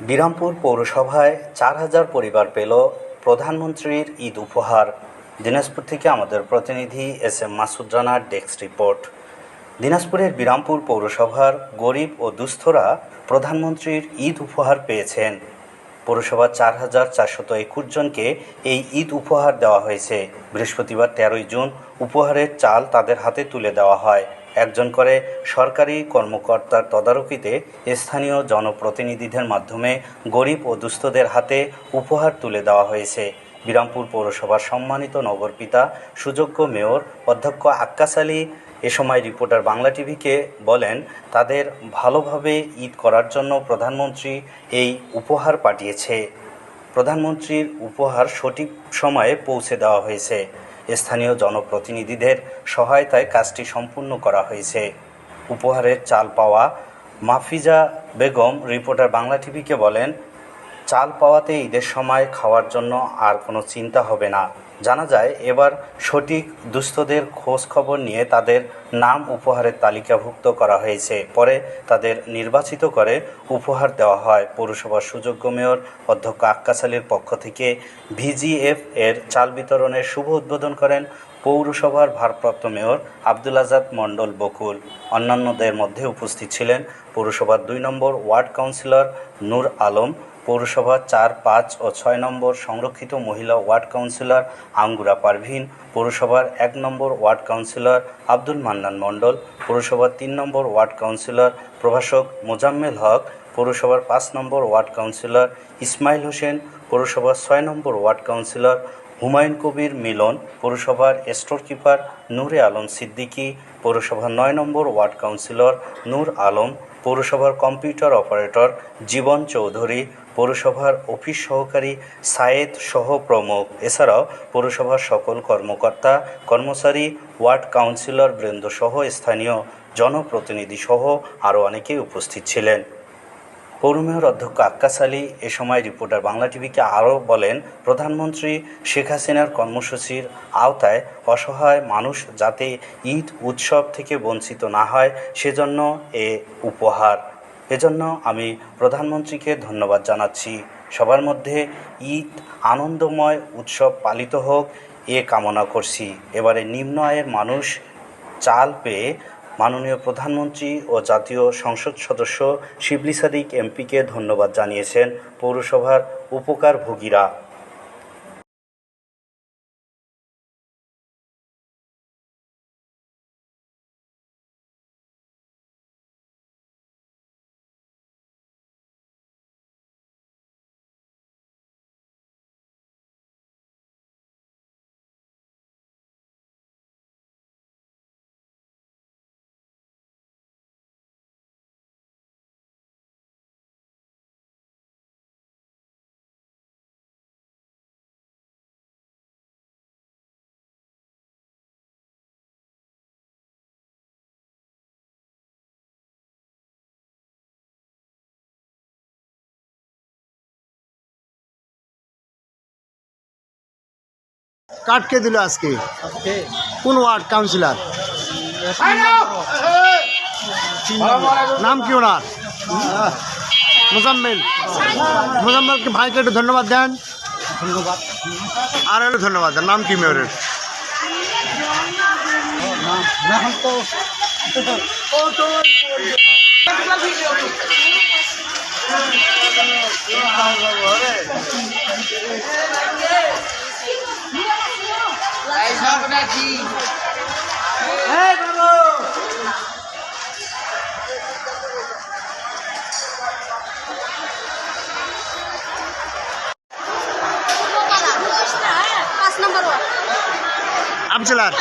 বিরামপুর পৌরসভায় চার হাজার পরিবার পেল প্রধানমন্ত্রীর ঈদ উপহার। দিনাজপুর থেকে আমাদের প্রতিনিধি এস এম মাসুদ রানার ডেস্ক রিপোর্ট। দিনাজপুরের বিরামপুর পৌরসভার গরিব ও দুস্থরা প্রধানমন্ত্রীর ঈদ উপহার পেয়েছেন। পৌরসভার চার হাজার চারশত একুশ জনকে এই ঈদ উপহার দেওয়া হয়েছে। বৃহস্পতিবার তেরোই জুন উপহারের চাল তাদের হাতে তুলে দেওয়া হয়। একজন করে সরকারি কর্মকর্তার তদারকিতে স্থানীয় জনপ্রতিনিধিদের মাধ্যমে গরিব ও দুস্থদের হাতে উপহার তুলে দেওয়া হয়েছে। বিরামপুর পৌরসভার সম্মানিত নগরপিতা সুযোগ্য মেয়র অধ্যক্ষ আক্কাস আলী এ সময় রিপোর্টার বাংলা টিভিকে বলেন, তাদের ভালোভাবে ঈদ করার জন্য প্রধানমন্ত্রী এই উপহার পাঠিয়েছে। প্রধানমন্ত্রীর উপহার সঠিক সময়ে পৌঁছে দেওয়া হয়েছে। স্থানীয় জনপ্রতিনিধিদের সহায়তায় কাজটি সম্পূর্ণ করা হয়েছে। উপহারের চাল পাওয়া মাফিজা বেগম রিপোর্টার বাংলা টিভিকে বলেন, চাল পাওয়াতে ঈদের সময় খাওয়ার জন্য আর কোনো চিন্তা হবে না। জানা যায়, এবার সঠিক দুস্থদের খোঁজ খবর নিয়ে তাদের নাম উপহারের তালিকাভুক্ত করা হয়েছে। পরে তাদের নির্বাচিত করে উপহার দেওয়া হয়। পৌরসভার সুযোগ্য মেয়র অধ্যক্ষ আক্কাস আলীর পক্ষ থেকে ভিজিএফ এর চাল বিতরণের শুভ উদ্বোধন করেন পৌরসভার ভারপ্রাপ্ত মেয়র আব্দুল আজাদ মণ্ডল বকুল। অন্যান্যদের মধ্যে উপস্থিত ছিলেন পৌরসভার দুই নম্বর ওয়ার্ড কাউন্সিলর নূর আলম, পৌরসভার চার, পাঁচ ও ছয় নম্বর সংরক্ষিত মহিলা ওয়ার্ড কাউন্সিলর আঙ্গুরা পারভিন, পৌরসভার এক নম্বর ওয়ার্ড কাউন্সিলর আব্দুল মান্নান মণ্ডল, পৌরসভার তিন নম্বর ওয়ার্ড কাউন্সিলর প্রভাষক মোজাম্মেল হক, পৌরসভার পাঁচ নম্বর ওয়ার্ড কাউন্সিলর ইসমাইল হোসেন পৌরসভার ছয় নম্বর ওয়ার্ড কাউন্সিলর হুমায়ুন কবির মিলন, পৌরসভার স্টোর কিপার নূরে আলম সিদ্দিকী, পৌরসভার নয় নম্বর ওয়ার্ড কাউন্সিলর নূর আলম, পৌরসভার কম্পিউটার অপারেটর জীবন চৌধুরী, পৌরসভার অফিস সহকারী সায়েদ সহ প্রমুখ। এছাড়াও পৌরসভার সকল কর্মকর্তা, কর্মচারী, ওয়ার্ড কাউন্সিলর বৃন্দ সহ স্থানীয় জনপ্রতিনিধি সহ আরও অনেকেই উপস্থিত ছিলেন। পৌর মেয়র অধ্যক্ষ আক্কাস আলী এ সময় রিপোর্টার বাংলা টিভিকে আরও বলেন, প্রধানমন্ত্রী শেখ হাসিনার কর্মসূচির আওতায় অসহায় মানুষ যাতে ঈদ উৎসব থেকে বঞ্চিত না হয়, সেজন্য এ উপহার। এজন্য আমি প্রধানমন্ত্রীকে ধন্যবাদ জানাচ্ছি। সবার মধ্যে ঈদ আনন্দময় উৎসব পালিত হোক, এ কামনা করছি। এবারে নিম্ন আয়ের মানুষ চাল পেয়ে মাননীয় প্রধানমন্ত্রী ও জাতীয় সংসদ সদস্য শিবলি সাদিক এমপিকে ধন্যবাদ জানিয়েছেন পৌরসভার উপকারভোগীরা। কার্ড কে দিল আজকে? কোন ওয়ার্ড কাউন্সিলর? নাম কি ওনার? মোজাম্মেল। মোজাম্মেলকে ভাইকে একটু ধন্যবাদ দেন। ধন্যবাদ। আর হলো ধন্যবাদ দেন। নাম কি মেয়রের? পাঁচ নম্বর ওয়ার্ড। কাউন্সিলর